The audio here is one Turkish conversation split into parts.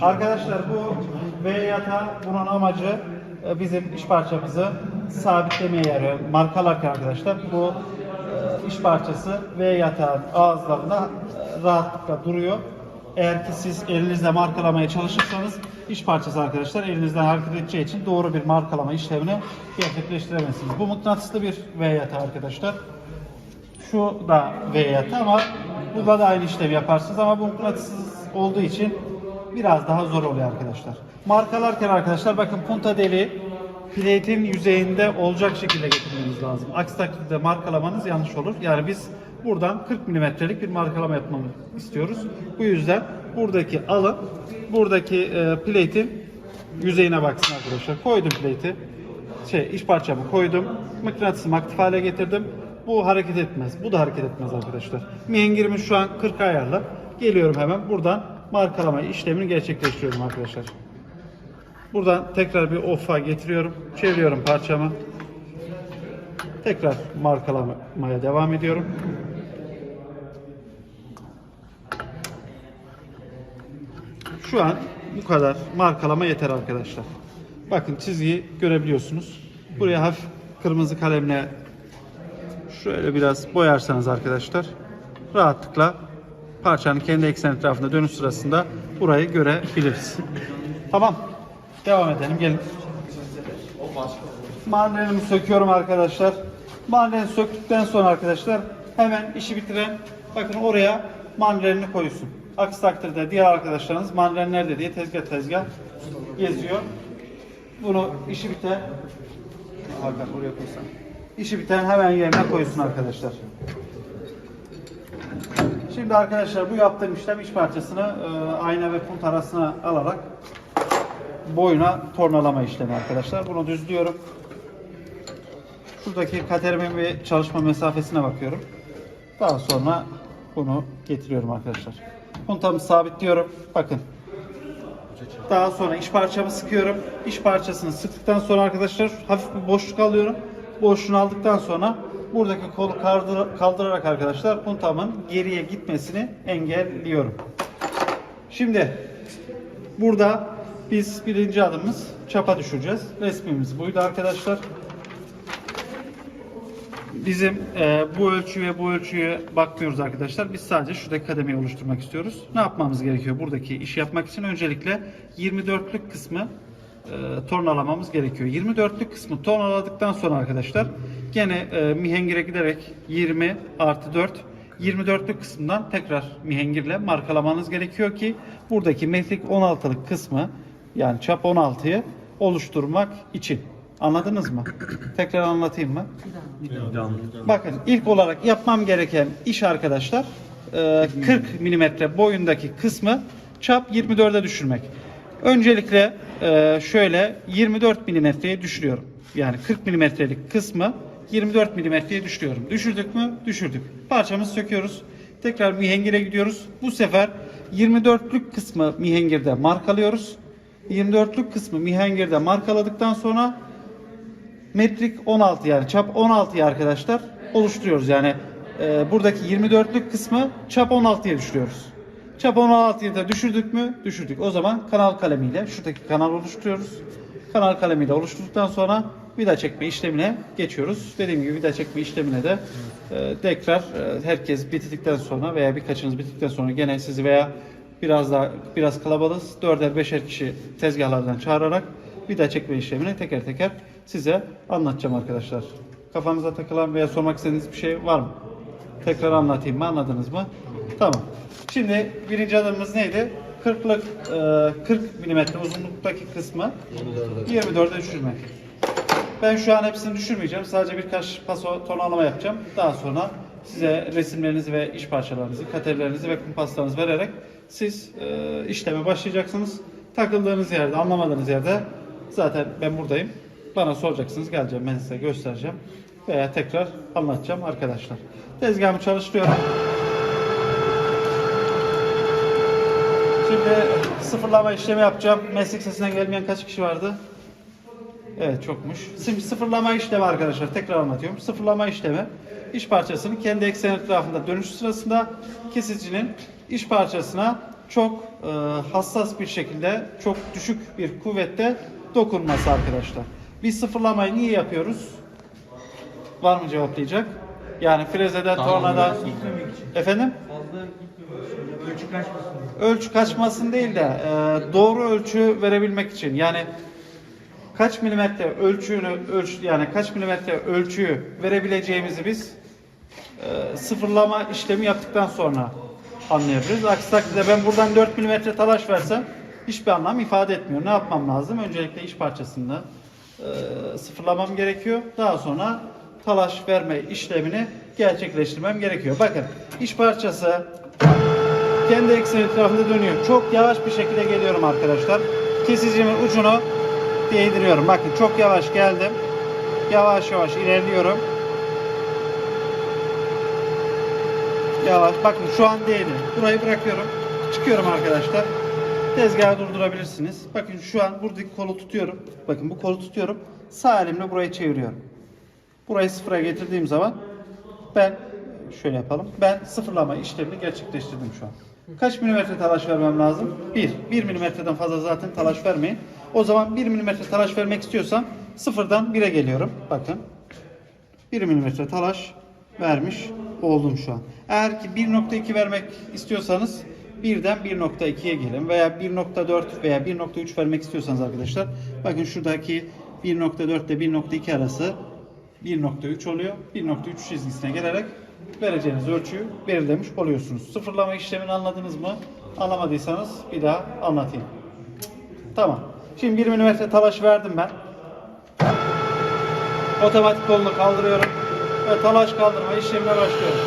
Arkadaşlar bu V yatağı bunun amacı e, bizim iş parçamızı sabitlemeye yarıyor. Markalarken arkadaşlar bu e, iş parçası V yatağın ağızlarında e, rahatlıkla duruyor. Eğer ki siz elinizle markalamaya çalışırsanız iş parçası arkadaşlar elinizden hareket edeceği için doğru bir markalama işlemini gerçekleştiremezsiniz. Bu mıknatıslı bir V yatağı arkadaşlar. Şu da V yatağı ama burada da aynı işlemi yaparsınız ama bu mıknatıssız olduğu için biraz daha zor oluyor arkadaşlar. Markalarken arkadaşlar bakın punta deliği plate'in yüzeyinde olacak şekilde getirmeniz lazım. Aksi takdirde markalamanız yanlış olur. Yani biz buradan 40 milimetrelik bir markalama yapmamı istiyoruz. Bu yüzden buradaki alın buradaki e, plate'in yüzeyine baksın arkadaşlar. Koydum plate'i şey iş parçamı koydum. Mıknatısımı aktif hale getirdim. Bu hareket etmez. Bu da hareket etmez arkadaşlar. Mihengirimiz şu an 40 ayarlı. Geliyorum hemen buradan markalama işlemini gerçekleştiriyorum arkadaşlar. Buradan tekrar bir off'a getiriyorum. Çeviriyorum parçamı. Tekrar markalamaya devam ediyorum. Şu an bu kadar markalama yeter arkadaşlar. Bakın çizgiyi görebiliyorsunuz. Buraya hafif kırmızı kalemle şöyle biraz boyarsanız arkadaşlar rahatlıkla parçanın kendi eksen etrafında dönüş sırasında burayı görebiliriz. Tamam. Devam edelim. Gelin. Mandalini söküyorum arkadaşlar. Mandalini söktükten sonra arkadaşlar hemen işi bitiren bakın oraya mandalini koysun. Aksi takdirde diğer arkadaşlarınız mandalin nerede diye tezgah tezgah geziyor. Bunu işi biten Hakan oraya koysan. İşi biten hemen yerine koysun arkadaşlar. Şimdi arkadaşlar bu yaptığım işlem iç parçasını e, ayna ve punt arasına alarak boyuna tornalama işlemi arkadaşlar. Bunu düzlüyorum. Şuradaki katerimin ve çalışma mesafesine bakıyorum. Daha sonra bunu getiriyorum arkadaşlar. Puntamı sabitliyorum. Bakın. Daha sonra iç parçamı sıkıyorum. İç parçasını sıktıktan sonra arkadaşlar hafif bir boşluk alıyorum. Boşluğunu aldıktan sonra buradaki kolu kaldır- kaldırarak arkadaşlar puntamın geriye gitmesini engelliyorum. Şimdi burada biz birinci adımımız çapa düşüreceğiz. Resmimiz buydu arkadaşlar. Bizim e, bu ölçü ve bu ölçüye bakmıyoruz arkadaşlar. Biz sadece şuradaki kademeyi oluşturmak istiyoruz. Ne yapmamız gerekiyor buradaki işi yapmak için? Öncelikle 24'lük kısmı e, tornalamamız gerekiyor. 24'lük kısmı tornaladıktan sonra arkadaşlar gene e, mihengire giderek 20 artı 4 24'lük kısımdan tekrar mihengirle markalamanız gerekiyor ki buradaki metrik 16'lık kısmı yani çap 16'yı oluşturmak için. Anladınız mı? Tekrar anlatayım mı? Bakın ilk olarak yapmam gereken iş arkadaşlar e, 40 milimetre boyundaki kısmı çap 24'e düşürmek. Öncelikle e, şöyle 24 milimetreye düşürüyorum. Yani 40 milimetrelik kısmı 24 milimetreye düşürüyorum. Düşürdük mü? Düşürdük. Parçamızı söküyoruz. Tekrar mihengire gidiyoruz. Bu sefer 24'lük kısmı mihengirde markalıyoruz. 24'lük kısmı mihengirde markaladıktan sonra metrik 16 yani çap 16'yı arkadaşlar oluşturuyoruz. Yani e, buradaki 24'lük kısmı çap 16'ya düşürüyoruz. Çap 16'yı da düşürdük mü? Düşürdük. O zaman kanal kalemiyle şuradaki kanal oluşturuyoruz. Kanal kalemiyle oluşturduktan sonra vida çekme işlemine geçiyoruz. Dediğim gibi vida çekme işlemine de e, tekrar e, herkes bitirdikten sonra veya birkaçınız bittikten sonra gene sizi veya biraz daha biraz kalabalığız. Dörder beşer kişi tezgahlardan çağırarak vida çekme işlemini teker teker size anlatacağım arkadaşlar. Kafanıza takılan veya sormak istediğiniz bir şey var mı? Tekrar anlatayım mı? Anladınız mı? Tamam. Şimdi birinci adımımız neydi? 40'lık e, 40 milimetre uzunluktaki kısmı 24'e düşürmek. Ben şu an hepsini düşürmeyeceğim. Sadece birkaç paso tonalama yapacağım. Daha sonra size resimlerinizi ve iş parçalarınızı, katerlerinizi ve kumpaslarınızı vererek siz e, işleme başlayacaksınız. Takıldığınız yerde, anlamadığınız yerde zaten ben buradayım. Bana soracaksınız, geleceğim ben size göstereceğim. Veya tekrar anlatacağım arkadaşlar. Tezgahımı çalıştırıyorum. Şimdi sıfırlama işlemi yapacağım. Meslek sesinden gelmeyen kaç kişi vardı? Evet çokmuş. Şimdi sıfırlama işlemi arkadaşlar tekrar anlatıyorum. Sıfırlama işlemi iş parçasının kendi eksen etrafında dönüş sırasında kesicinin iş parçasına çok e, hassas bir şekilde çok düşük bir kuvvette dokunması arkadaşlar. Biz sıfırlamayı niye yapıyoruz? Var mı cevaplayacak? Yani tornadan... Gitmemek için. Efendim? Fazla. Ölçü kaçmasın. Ölçü kaçmasın değil de e, doğru ölçü verebilmek için. Yani kaç milimetre ölçüğünü ölç yani kaç milimetre ölçüyü verebileceğimizi biz e, sıfırlama işlemi yaptıktan sonra anlayabiliriz. Aksi takdirde ben buradan 4 milimetre talaş versem hiçbir anlam ifade etmiyor. Ne yapmam lazım? Öncelikle iş parçasını e, sıfırlamam gerekiyor. Daha sonra talaş verme işlemini gerçekleştirmem gerekiyor. Bakın iş parçası kendi ekseni etrafında dönüyor. Çok yavaş bir şekilde geliyorum arkadaşlar. Kesicimin ucunu değdiriyorum. Bakın çok yavaş geldim. Yavaş yavaş ilerliyorum. Yavaş. Bakın şu an değdi. Burayı bırakıyorum. Çıkıyorum arkadaşlar. Tezgahı durdurabilirsiniz. Bakın şu an buradaki kolu tutuyorum. Bakın bu kolu tutuyorum. Sağ elimle burayı çeviriyorum. Burayı sıfıra getirdiğim zaman ben şöyle yapalım. Ben sıfırlama işlemini gerçekleştirdim şu an. Kaç milimetre talaş vermem lazım? 1. 1 milimetreden fazla zaten talaş vermeyin. O zaman 1 milimetre talaş vermek istiyorsam sıfırdan 1'e geliyorum. Bakın. 1 milimetre talaş vermiş oldum şu an. Eğer ki 1.2 vermek istiyorsanız birden 1.2'ye gelin veya 1.4 veya 1.3 vermek istiyorsanız arkadaşlar bakın şuradaki 1.4 ile 1.2 arası 1.3 oluyor. 1.3 çizgisine gelerek vereceğiniz ölçüyü belirlemiş oluyorsunuz. Sıfırlama işlemini anladınız mı? Anlamadıysanız bir daha anlatayım. Tamam. Şimdi 1 mm talaş verdim ben. Otomatik kolunu kaldırıyorum ve talaş kaldırma işlemine başlıyorum.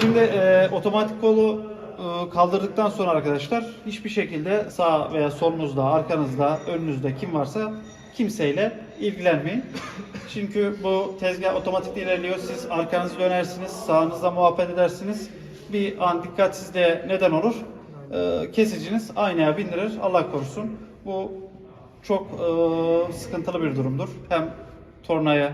Şimdi e, otomatik kolu e, kaldırdıktan sonra arkadaşlar hiçbir şekilde sağ veya solunuzda, arkanızda, önünüzde kim varsa kimseyle ilgilenmeyin. Çünkü bu tezgah otomatik ilerliyor. Siz arkanızı dönersiniz, sağınızda muhabbet edersiniz. Bir an dikkatsizliğe neden olur. E, kesiciniz aynaya bindirir. Allah korusun. Bu çok e, sıkıntılı bir durumdur. Hem tornaya e,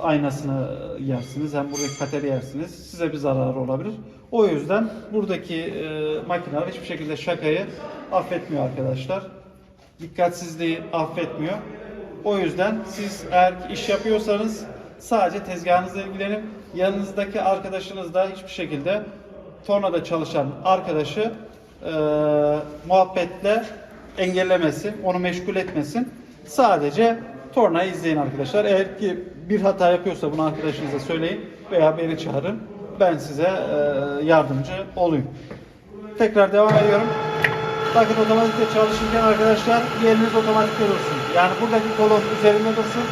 aynasını yersiniz hem buradaki kateri yersiniz. Size bir zararı olabilir. O yüzden buradaki e, makineler hiçbir şekilde şakayı affetmiyor arkadaşlar. Dikkatsizliği affetmiyor. O yüzden siz eğer iş yapıyorsanız sadece tezgahınızla ilgilenip yanınızdaki arkadaşınız da hiçbir şekilde tornada çalışan arkadaşı e, muhabbetle engellemesin, onu meşgul etmesin. Sadece tornayı izleyin arkadaşlar. Eğer ki bir hata yapıyorsa bunu arkadaşınıza söyleyin veya beni çağırın. Ben size e, yardımcı olayım. Tekrar devam ediyorum. Bakın otomatikte çalışırken arkadaşlar bir eliniz otomatik dursun. Yani buradaki kolun üzerinde dursun.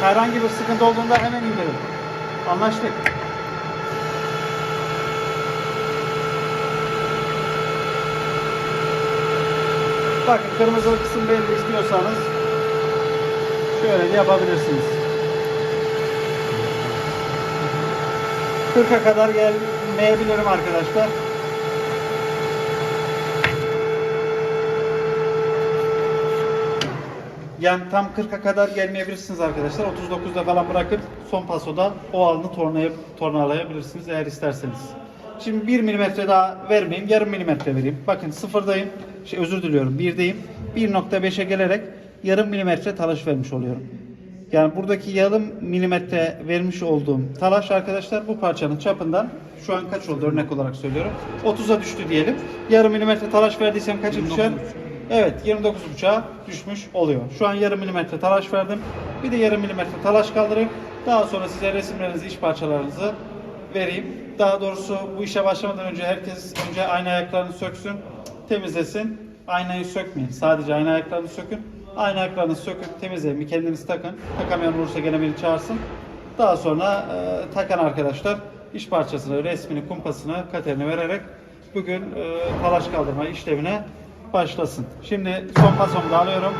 Herhangi bir sıkıntı olduğunda hemen indirin. Anlaştık. Bakın kırmızı kısım belli istiyorsanız şöyle de yapabilirsiniz. 40'a kadar gelmeyebilirim arkadaşlar. Yani tam 40'a kadar gelmeyebilirsiniz arkadaşlar. 39'da falan bırakıp son pasoda o alanı tornaya, tornalayabilirsiniz eğer isterseniz. Şimdi 1 milimetre daha vermeyeyim. Yarım milimetre vereyim. Bakın sıfırdayım. Şey, özür diliyorum. 1'deyim. 1.5'e gelerek yarım milimetre talaş vermiş oluyorum. Yani buradaki yarım milimetre vermiş olduğum talaş arkadaşlar bu parçanın çapından şu an kaç oldu örnek olarak söylüyorum. 30'a düştü diyelim. Yarım milimetre talaş verdiysem kaça düşer? Evet 29.5'a düşmüş oluyor. Şu an yarım milimetre talaş verdim. Bir de yarım milimetre talaş kaldırayım. Daha sonra size resimlerinizi, iş parçalarınızı vereyim. Daha doğrusu bu işe başlamadan önce herkes önce ayna ayaklarını söksün, temizlesin. Aynayı sökmeyin. Sadece ayna ayaklarını sökün. Ayna ayaklarını söküp temizleyin. Bir kendiniz takın. Takamayan olursa gene beni çağırsın. Daha sonra e, takan arkadaşlar iş parçasını, resmini, kumpasını, katerini vererek bugün e, talaş kaldırma işlemine başlasın. Şimdi son pasomu da alıyorum.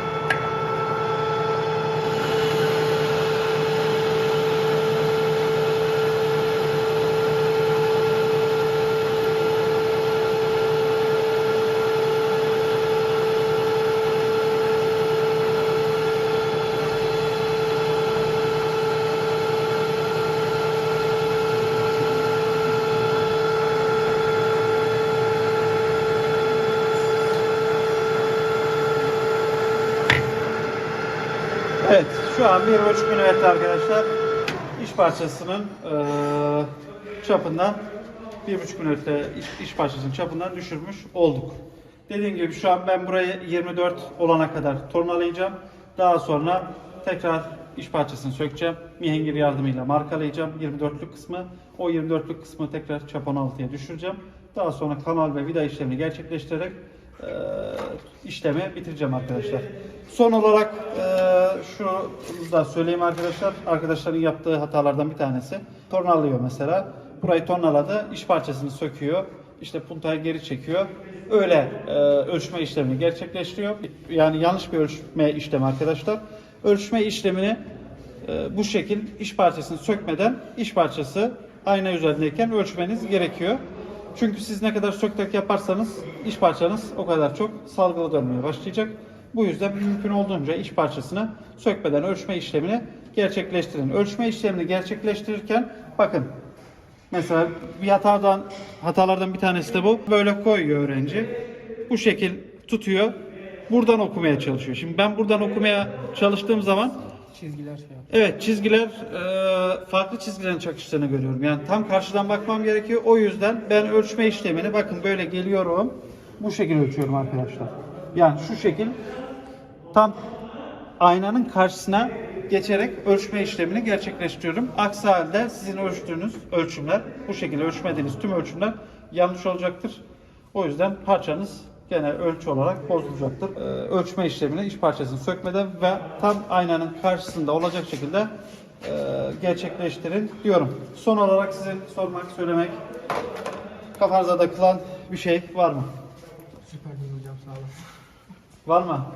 Şu an 1.5 mm arkadaşlar iş parçasının eee, çapından 1.5 mm iş, iş parçasının çapından düşürmüş olduk. Dediğim gibi şu an ben burayı 24 olana kadar tornalayacağım. Daha sonra tekrar iş parçasını sökeceğim. Mihengir yardımıyla markalayacağım 24'lük kısmı. O 24'lük kısmı tekrar çap 16'ya düşüreceğim. Daha sonra kanal ve vida işlemini gerçekleştirerek eee, işlemi bitireceğim arkadaşlar. Son olarak eee şunu da söyleyeyim arkadaşlar. Arkadaşların yaptığı hatalardan bir tanesi. Tornalıyor mesela. Burayı tornaladı. iş parçasını söküyor. İşte puntayı geri çekiyor. Öyle eee, ölçme işlemini gerçekleştiriyor. Yani yanlış bir ölçme işlemi arkadaşlar. Ölçme işlemini e, bu şekil iş parçasını sökmeden iş parçası ayna üzerindeyken ölçmeniz gerekiyor. Çünkü siz ne kadar söktek yaparsanız iş parçanız o kadar çok salgılı dönmeye başlayacak. Bu yüzden mümkün olduğunca iş parçasını sökmeden ölçme işlemini gerçekleştirin. Ölçme işlemini gerçekleştirirken bakın mesela bir hatadan hatalardan bir tanesi de bu. Böyle koyuyor öğrenci. Bu şekil tutuyor. Buradan okumaya çalışıyor. Şimdi ben buradan okumaya çalıştığım zaman Çizgiler şey yap. Evet çizgiler e, farklı çizgilerin çakıştığını görüyorum. Yani tam karşıdan bakmam gerekiyor. O yüzden ben ölçme işlemini bakın böyle geliyorum. Bu şekilde ölçüyorum arkadaşlar. Yani şu şekil tam aynanın karşısına geçerek ölçme işlemini gerçekleştiriyorum. Aksi halde sizin ölçtüğünüz ölçümler bu şekilde ölçmediğiniz tüm ölçümler yanlış olacaktır. O yüzden parçanız gene ölçü olarak bozulacaktır. Ee, ölçme işlemini iç parçasını sökmeden ve tam aynanın karşısında olacak şekilde e, gerçekleştirin diyorum. Son olarak sizin sormak, söylemek, kafanıza takılan bir şey var mı? Süper hocam sağ olun. Var mı?